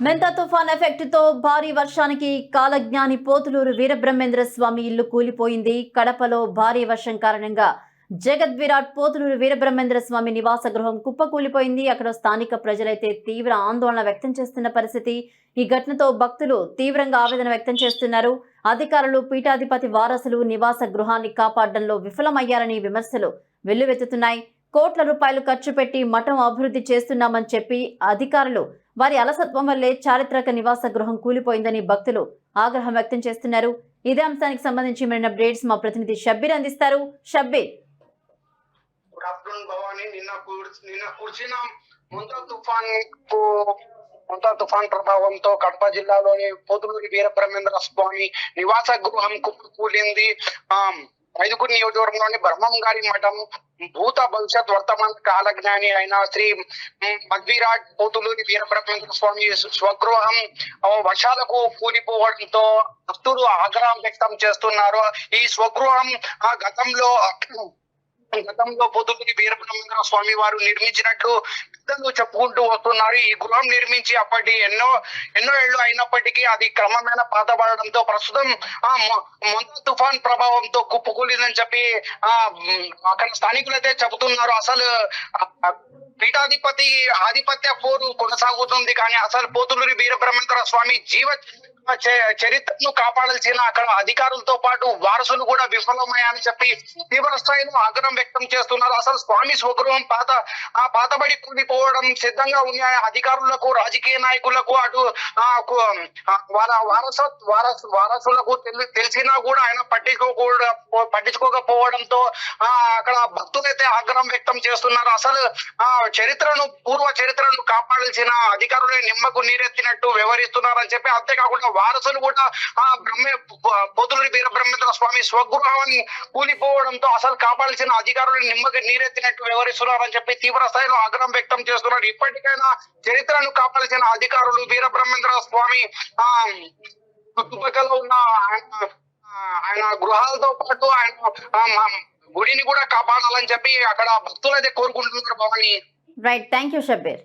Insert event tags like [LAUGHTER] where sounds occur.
మెంతా తుఫాన్ ఎఫెక్ట్తో భారీ వర్షానికి కాలజ్ఞాని పోతులూరు వీరబ్రహ్మేంద్ర స్వామి ఇల్లు కూలిపోయింది. కడపలో భారీ వర్షం కారణంగా జగద్ విరాట్ పోతులూరు వీరబ్రహ్మేంద్ర స్వామి నివాస గృహం కుప్పకూలిపోయింది. అక్కడ స్థానిక ప్రజలైతే తీవ్ర ఆందోళన వ్యక్తం చేస్తున్న పరిస్థితి. ఈ ఘటనతో భక్తులు తీవ్రంగా ఆవేదన వ్యక్తం చేస్తున్నారు. అధికారులు పీఠాధిపతి వారసులు నివాస గృహాన్ని కాపాడడంలో విఫలమయ్యారని విమర్శలు వెల్లువెత్తుతున్నాయి. కోట్ల రూపాయలు ఖర్చు పెట్టి మఠం అభివృద్ధి చేస్తున్నామని చెప్పి అధికారులు వారి అలసత్వం వల్లే చారిత్రక నివాస గృహం కూలిపోయిందని భక్తులు ఆగ్రహం వ్యక్తం చేస్తున్నారు. ఇదే అంశానికి సంబంధించి మరిన్ని అప్డేట్స్ మా ప్రతినిధి షబ్బీర్ అందిస్తారు. షబ్బీర్. Good afternoon Bhavani. నిన్న నిన్న కురిసిన ముంతా తుఫాన్ ముంతా తుఫాన్ ప్రభావంతో కడప జిల్లాలోని పోతులూరి వీరబ్రహ్మేంద్ర స్వామి నివాస గృహం కుప్పకూలింది ఆ ఐదుగురు నియోజకవర్గంలోని బ్రహ్మం గారి మఠం భూత భవిష్యత్ వర్తమాన కాలజ్ఞాని అయిన శ్రీ మ్, పోతులూరి వీరబ్రహ్మేంద్ర స్వామి స్వగృహం వర్షాలకు కూలిపోవడంతో భక్తులు ఆగ్రహం వ్యక్తం చేస్తున్నారు. ఈ స్వగృహం ఆ గతంలో [CLEARS THROAT] గతంలో పొద్దుకి వీరబ్రహ్మేంద్ర స్వామి వారు నిర్మించినట్లు సిద్ధంగా చెప్పుకుంటూ వస్తున్నారు. ఈ గృహం నిర్మించి అప్పటి ఎన్నో ఎన్నో ఏళ్ళు అయినప్పటికీ అది క్రమమైన పాతబడడంతో ప్రస్తుతం ఆ మొంత తుఫాన్ ప్రభావంతో కుప్పకూలిందని చెప్పి ఆ అక్కడ స్థానికులైతే చెబుతున్నారు. అసలు పీఠాధిపతి ఆధిపత్య పోరు కొనసాగుతుంది కానీ అసలు పోతులూరి వీరబ్రహ్మేంద్ర స్వామి జీవ చరిత్రను కాపాడాల్సిన అక్కడ అధికారులతో పాటు వారసులు కూడా విఫలమయ్యాయని చెప్పి తీవ్ర స్థాయిలో ఆగ్రహం వ్యక్తం చేస్తున్నారు. అసలు స్వామి స్వగృహం పాత ఆ పాతబడి కూలిపోవడం సిద్ధంగా ఉన్నాయి? అధికారులకు రాజకీయ నాయకులకు అటు వారస వారసు వారసులకు తెలి- తెలిసినా కూడా ఆయన పట్టించుకోకూడ పట్టించుకోకపోవడంతో ఆ అక్కడ భక్తులైతే ఆగ్రహం వ్యక్తం చేస్తున్నారు. అసలు ఆ చరిత్రను పూర్వ చరిత్రను కాపాడాల్సిన అధికారులే నిమ్మకు నీరెత్తినట్టు వ్యవహరిస్తున్నారని చెప్పి అంతేకాకుండా వారసులు కూడా ఆ బ్రహ్మ పొదులూరి వీరబ్రహ్మేంద్ర స్వామి స్వగృహాన్ని కూలిపోవడంతో అసలు కాపాడాల్సిన అధికారులు నిమ్మకి నీరెత్తినట్టు వివరిస్తున్నారని చెప్పి తీవ్ర స్థాయిలో ఆగ్రహం వ్యక్తం చేస్తున్నారు ఇప్పటికైనా చరిత్రను కాపాడాల్సిన అధికారులు వీరబ్రహ్మేంద్ర స్వామి ఆ చుట్టుపక్కల ఉన్న ఆయన ఆయన గృహాలతో పాటు ఆయన గుడిని కూడా కాపాడాలని చెప్పి అక్కడ భక్తులైతే కోరుకుంటున్నారు Bhavani. Right thank you Shabbir